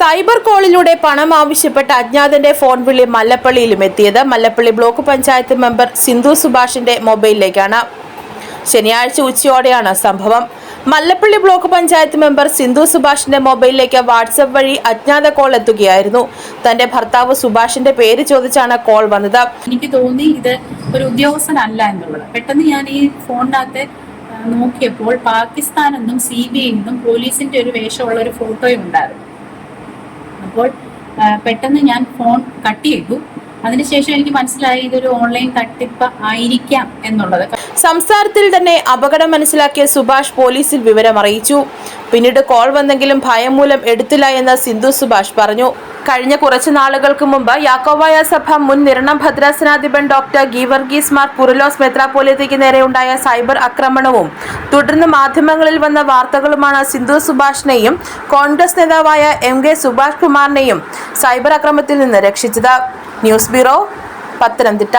Cyber കോളിലൂടെ പണം ആവശ്യപ്പെട്ട അജ്ഞാതന്റെ ഫോൺ വിളി മല്ലപ്പള്ളിയിലും എത്തിയത്. മല്ലപ്പള്ളി ബ്ലോക്ക് പഞ്ചായത്ത് മെമ്പർ സിന്ധു സുഭാഷിന്റെ മൊബൈലിലേക്കാണ്. ശനിയാഴ്ച ഉച്ചയോടെയാണ് സംഭവം. മല്ലപ്പള്ളി ബ്ലോക്ക് പഞ്ചായത്ത് മെമ്പർ സിന്ധു സുഭാഷിന്റെ മൊബൈലിലേക്ക് വാട്സപ്പ് വഴി അജ്ഞാത കോൾ എത്തുകയായിരുന്നു. തന്റെ ഭർത്താവ് സുഭാഷിന്റെ പേര് ചോദിച്ചാണ് കോൾ വന്നത്. എനിക്ക് തോന്നി ഇത് ഒരു ഉദ്യോഗസ്ഥനല്ല എന്നുള്ളത്. പെട്ടെന്ന് ഞാൻ ഈ ഫോണിനകത്ത് നോക്കിയപ്പോൾ പാകിസ്ഥാനെന്നും സി ബി ഐ എന്നും പോലീസിന്റെ ഒരു വേഷമുള്ള ഒരു ഫോട്ടോയും ഉണ്ടായിരുന്നു. അപ്പോൾ പെട്ടെന്ന് ഞാൻ ഫോൺ കട്ട് ചെയ്തു അതിനുശേഷം എനിക്ക് മനസ്സിലായി ഇതൊരു ഓൺലൈൻ തട്ടിപ്പ് ആയിരിക്കാം എന്നുള്ളത്. സംസാരത്തിൽ തന്നെ അപകടം മനസ്സിലാക്കിയ സുഭാഷ് പോലീസിൽ വിവരം അറിയിച്ചു. പിന്നീട് കോൾ വന്നെങ്കിലും ഭയം മൂലം എടുത്തില്ല എന്ന് സിന്ധു സുഭാഷ് പറഞ്ഞു. കഴിഞ്ഞ കുറച്ചു നാളുകൾക്ക് മുമ്പ് യാക്കോവായ സഭ മുൻ നിരണം ഭദ്രാസനാധിപൻ ഡോക്ടർ ഗീവർഗീസ് മാർ പുറലോസ് മെത്രാപോലിയത്തേക്ക് നേരെയുണ്ടായ സൈബർ ആക്രമണവും തുടർന്ന് മാധ്യമങ്ങളിൽ വന്ന വാർത്തകളുമാണ് സിന്ധു സുഭാഷിനെയും കോൺഗ്രസ് നേതാവായ എം കെ സുഭാഷ് കുമാറിനെയും സൈബർ ആക്രമണത്തിൽ നിന്ന് രക്ഷിച്ചത്. News bureau Pathanamthitta.